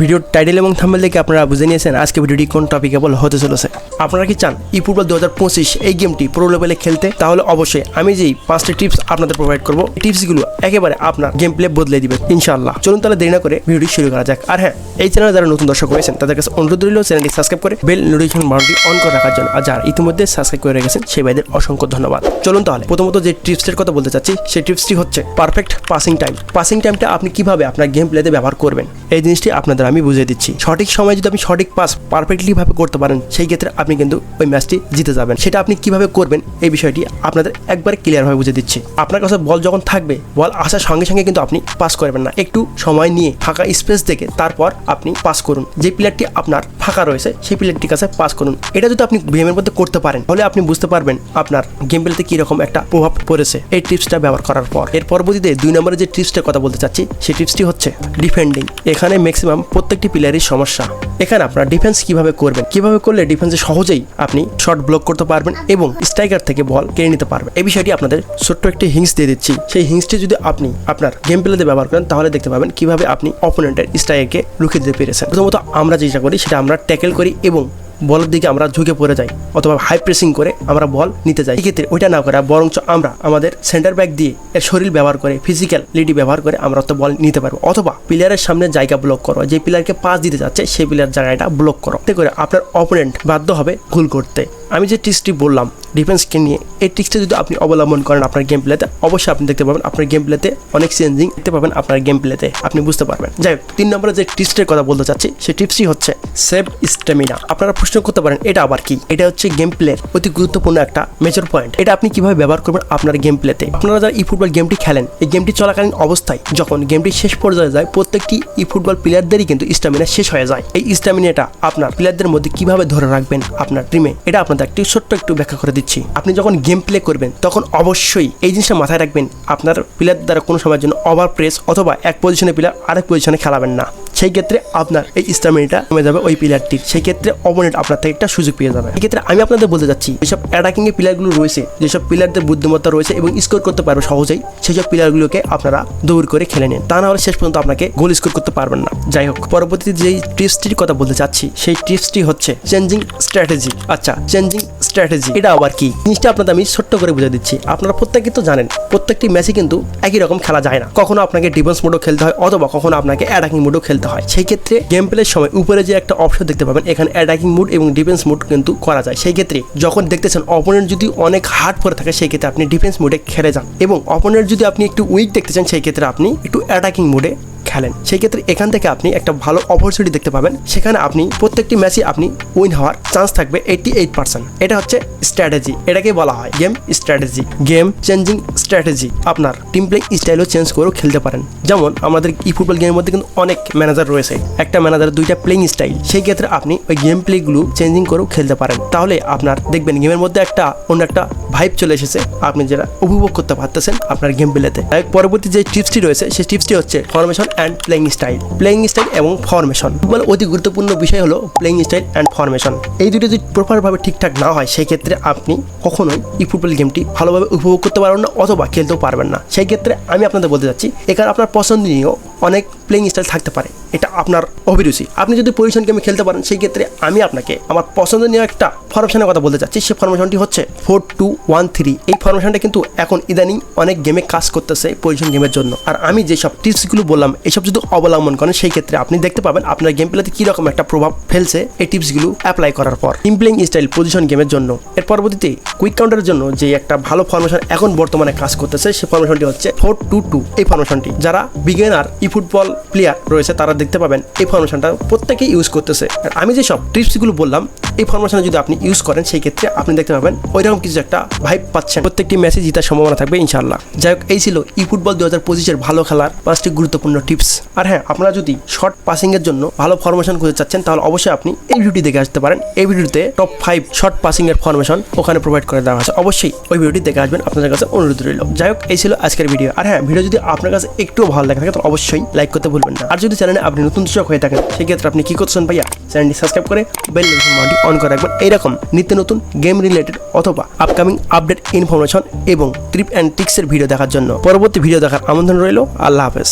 ভিডিওর টাইটেল এবং থাম্বেল দেখে আপনারা বুঝে নিয়েছেন আজকে ভিডিওটি কোন টপিকে বল হতে চলেছে। আপনারা কি চান ই ফুটবল দু হাজার পঁচিশ এই গেমটি প্রো লেভেলে খেলতে? তাহলে অবশ্যই আমি যেই পাঁচটি টিপস আপনাদের প্রোভাইড করব টিপসগুলো একেবারে আপনার গেম প্লে বদলে দিবে ইনশাআল্লাহ। চলুন তাহলে দেরি না করে ভিডিওটি শুরু করা যাক। আর হ্যাঁ এই চ্যানেলে যারা নতুন দর্শক রয়েছেন, তাদের কাছে অনুরোধ রইল চ্যানেলটি সাবস্ক্রাইব করে বেল নোটিফিকেশন বাটনটি অন করে রাখার জন্য। আর যারা ইতিমধ্যে সাবস্ক্রাইব করে রেখেছেন, সেই ভাইদের অসংখ্য ধন্যবাদ। চলুন তাহলে প্রথমত যে টিপসের কথা বলতে চাচ্ছি, সেই টিপসটি হচ্ছে পারফেক্ট পাসিং টাইম পাসিং টাইমটা আপনি কীভাবে আপনার গেম প্লেতে ব্যবহার করবেন? এই জিনিসটি আপনাদের আমি বুঝিয়ে দিচ্ছি। সঠিক সময় যদি আপনি সঠিক পাস পারফেক্টলি ভাবে করতে পারেন, সেই ক্ষেত্রে আপনি কিন্তু ওই ম্যাচটি জিতে যাবেন। সেটা আপনি কীভাবে করবেন, এই বিষয়টি আপনাদের একবারে ক্লিয়ারভাবে বুঝিয়ে দিচ্ছি। আপনার কাছে বল যখন থাকবে বল আসার সঙ্গে সঙ্গে কিন্তু আপনি পাস করবেন না। একটু সময় নিয়ে ফাঁকা স্পেস দেখে তারপর আপনি পাস করুন। যে প্লেয়ারটি আপনার ফাঁকা রয়েছে, সেই প্লেয়ারটির কাছে পাস করুন। এটা যদি আপনি গেমের মধ্যে করতে পারেন, তাহলে আপনি বুঝতে পারবেন আপনার গেম প্লেতে কীরকম একটা প্রভাব পড়েছে এই টিপসটা ব্যবহার করার পর। এর পরবর্তীতে দুই নম্বরে যে টিপসটার কথা বলতে চাচ্ছি, সেই টিপসটি হচ্ছে ডিফেন্ডিং এখানে ম্যাক্সিমাম প্রত্যেকটি প্লেয়ারের সমস্যা। এখানে আপনার ডিফেন্স কীভাবে করবেন? কীভাবে করলে ডিফেন্সে সহজেই আপনি শট ব্লক করতে পারবেন এবং স্ট্রাইকার থেকে বল কেড়ে নিতে পারবেন? এই বিষয়টি আপনাদের ছোট্ট একটি হিংস দিয়ে দিচ্ছি। সেই হিংসটি যদি আপনি আপনার গেম প্লেতে ব্যবহার করেন, তাহলে দেখতে পাবেন কীভাবে আপনি অপোনেন্টের স্ট্রাইকারকে রুখে দিতে পেরেছেন। প্রথমত আমরা যেটা করি, সেটা আমরা ট্যাকেল করি এবং বলের দিকে আমরা ঝুঁকে পড়ে যাই অথবা হাই প্রেসিং করে আমরা বল নিতে যাই। এক্ষেত্রে ওইটা না করে, বরঞ্চ আমরা আমাদের সেন্টার ব্যাক দিয়ে এর শরীর ব্যবহার করে ফিজিক্যাল লিডি ব্যবহার করে আমরা তো বল নিতে পারব। অথবা প্লেয়ারের সামনে জায়গা ব্লক করো, যে প্লেয়ারকে পাস দিতে যাচ্ছে, সেই প্লেয়ার জায়গাটা ব্লক করো। এতে করে আপনার অপোনেন্ট বাধ্য হবে ভুল করতে। আমি যে টিক্সটি বললাম ডিফেন্সকে নিয়ে, এই টিক্সটা যদি আপনি অবলম্বন করেন আপনার গেম প্লেতে অবশ্যই আপনি দেখতে পাবেন আপনার গেম প্লেতে অনেক চেঞ্জিং দেখতে পাবেন আপনার গেম প্লেতে আপনি বুঝতে পারবেন। যাই হোক, তিন নম্বরে যে টিপসটির কথা বলতে চাচ্ছি, সেই টিপসই হচ্ছে সেভ স্টেমিনা আপনারা প্রশ্ন করতে পারেন, এটা আবার কি? এটা হচ্ছে গেম প্লের অতি গুরুত্বপূর্ণ একটা মেজর পয়েন্ট এটা আপনি কীভাবে ব্যবহার করবেন আপনার গেম প্লেতে আপনারা যারা ই ফুটবল গেমটি খেলেন, এই গেমটি চলাকালীন অবস্থায় যখন গেমটি শেষ পর্যায়ে যায়, প্রত্যেকটি ই ফুটবল প্লেয়ারদেরই কিন্তু স্টামিনা শেষ হয়ে যায়। এই স্টামিনাটা আপনার প্লেয়ারদের মধ্যে কীভাবে ধরে রাখবেন আপনার টিমে এটা আপনাদের একটি ছোট্ট একটু ব্যাখ্যা করে দিচ্ছি। আপনি যখন গেম প্লে করবেন, তখন অবশ্যই এই জিনিসটা মাথায় রাখবেন, আপনার প্লেয়ার দ্বারা কোনো সময়ের জন্য ওভার প্রেস অথবা এক পজিশনে প্লেয়ার আরেক পজিশনে খেলাবেন না। সেই ক্ষেত্রে আপনার এই স্টামিনাটা কমে যাবে ওই প্লেয়ারটির সেই ক্ষেত্রে অপোনেন্ট আপনার থেকে একটা সুযোগ পেয়ে যাবে। এই ক্ষেত্রে আমি আপনাদের বলতে যাচ্ছি, যেসব অ্যাটাকিং এর প্লেয়ারগুলো রয়েছে, যেসব প্লেয়ারদের বুদ্ধিমত্তা রয়েছে এবং স্কোর করতে পারবে সহজেই সেই সব প্লেয়ারগুলোকে আপনারা দৌড় করে খেলে নেন। তা না হলে শেষ পর্যন্ত আপনাকে গোল স্কোর করতে পারবেন না। যাই হোক, পরবর্তীতে যেই টিপসটির কথা বলতে চাচ্ছি, সেই টিপসটি হচ্ছে চেঞ্জিং স্ট্র্যাটেজি আচ্ছা চেঞ্জিং স্ট্র্যাটেজি এটা আবার কি? জিনিসটা আপনাদের আমি ছোট্ট করে বুঝে দিচ্ছি। আপনারা প্রত্যেকে তো জানেন, প্রত্যেকটি ম্যাচে কিন্তু একই রকম খেলা যায় না। কখনো আপনাকে ডিফেন্স মোডও খেলতে হয়, অথবা কখনো আপনাকে অ্যাটাকিং মোডও খেলতে হয়। সেই ক্ষেত্রে গেম প্লের সময় উপরে যে একটা অপশন দেখতে পাবেন, এখানে অ্যাটাকিং মুড এবং ডিফেন্স মুড কিন্তু করা যায়। সেই ক্ষেত্রে যখন দেখতেছেন অপোনেন্ট যদি অনেক হার্ড পরে থাকে সেই ক্ষেত্রে আপনি ডিফেন্স মুডে খেলে যান। এবং অপোনেন্ট যদি আপনি একটু উইক দেখতে চান সেই ক্ষেত্রে আপনি একটু অ্যাটাকিং মোডে খেলেন। সেই ক্ষেত্রে এখান থেকে আপনি একটা ভালো অপরচুনিটি দেখতে পাবেন। সেখানে আপনি, প্রত্যেকটি ম্যাচে আপনি উইন হওয়ার চান্স থাকবে এইটি এইট পার্সেন্ট এটা হচ্ছে স্ট্র্যাটেজি এটাকে বলা হয় game strategy game changing strategy আপনার টিম প্লে স্টাইলও চেঞ্জ করেও খেলতে পারেন। যেমন আমাদের ই ফুটবল গেমের মধ্যে কিন্তু অনেক ম্যানেজার রয়েছে। একটা ম্যানেজারের দুইটা প্লেইং স্টাইল সেই ক্ষেত্রে আপনি ওই গেম প্লেগুলো চেঞ্জিং করেও খেলতে পারেন। তাহলে আপনার দেখবেন গেমের মধ্যে একটা অন্য একটা ভাইব চলে এসেছে। আপনি যেটা উপভোগ করতে পারতেছেন আপনার গেম প্লেতে পরবর্তী যে টিপসটি রয়েছে, সেই টিপসটি হচ্ছে formation and playing style playing style এবং ফরমেশন ফুটবল অতি গুরুত্বপূর্ণ বিষয় হলো প্লেইং স্টাইল অ্যান্ড ফরমেশন এই দুটো যদি প্রপারভাবে ঠিকঠাক না হয় সেই ক্ষেত্রে আপনি কখনোই এই ফুটবল গেমটি ভালোভাবে উপভোগ করতে পারবেন না অথবা খেলতেও পারবেন না। সেই ক্ষেত্রে আমি আপনাদের বলতে চাচ্ছি এখানে আপনার পছন্দনীয় অনেক প্লেইং স্টাইল থাকতে পারে। এটা আপনার অভিরুচি। আপনি যদি পজিশন গেমে খেলতে পারেন সেই ক্ষেত্রে আমি আপনাকে আমার পছন্দনীয় একটা ফরমেশনের কথা বলতে চাচ্ছি। সেই ফরমেশনটি হচ্ছে ফোর টু ওয়ান থ্রি এই ফরমেশনটা কিন্তু এখন ইদানিং অনেক গেমে কাজ করতেছে পজিশন গেমের জন্য। আর আমি যেসব টিপসগুলো বললাম এসব যদি অবলম্বন করেন, সেই ক্ষেত্রে আপনি দেখতে পাবেন আপনার গেম প্লেতে কীরকম একটা প্রভাব ফেলছে এই টিপসগুলো অ্যাপ্লাই করার পর। টিম প্লেইং স্টাইল পজিশন গেমের জন্য। এর পরবর্তীতে কুইক কাউন্টারের জন্য যে একটা ভালো ফরমেশন এখন বর্তমানে কাজ করতেছে সেই ফরমেশনটি হচ্ছে ফোর টু টু এই ফরমেশনটি যারা বিগিনার ই ফুটবল প্লেয়ার রয়েছে, তারা দেখতে পাবেন এই ফরমেশনটা প্রত্যেকেই ইউজ করতেছে। আর আমি যেসব টিপসগুলো বললাম, এই ফরমেশনে যদি আপনি ইউজ করেন, সেই ক্ষেত্রে আপনি দেখতে পাবেন ওইরকম কিছু একটা ভাইব পাচ্ছেন। প্রত্যেকটি ম্যাচে জিতার সম্ভাবনা থাকবে ইনশাল্লাহ যাই হোক, এই ছিল ই ফুটবল দু হাজার পঁচিশের ভালো খেলার পাঁচটি গুরুত্বপূর্ণ টিপস টিপস। আর হ্যাঁ আপনারা যদি শর্ট পাসিংয়ের জন্য ভালো ফরমেশন খুঁজে চাচ্ছেন, তাহলে অবশ্যই আপনি এই ভিডিওটি দেখে আসতে পারেন। এই ভিডিওতে টপ ফাইভ শর্ট পাসিংয়ের ফরমেশন ওখানে প্রোভাইড করে দেওয়া আছে। অবশ্যই ওই ভিডিওটি দেখে আসবেন, আপনাদের কাছে অনুরোধ রইল। যাই হোক, এই ছিল আজকের ভিডিও। আর হ্যাঁ ভিডিও যদি আপনার কাছে একটুও ভালো লাগে থাকে তো অবশ্যই লাইক করতে ভুলবেন না। আর যদি চ্যানেলে আপনি নতুন দর্শক হয়ে থাকেন, সেক্ষেত্রে আপনি কি করছেন ভাইয়া? চ্যানেলটি সাবস্ক্রাইব করে বেল নোটিফিকেশনটি অন করে রাখবেন। এইরকম নিত্য নতুন গেম রিলেটেড অথবা আপকামিং আপডেট ইনফরমেশন এবং ট্রিপ অ্যান্ড টিক্সের ভিডিও দেখার জন্য। পরবর্তী ভিডিও দেখার আমন্ত্রণ রইল। আল্লাহ হাফেজ।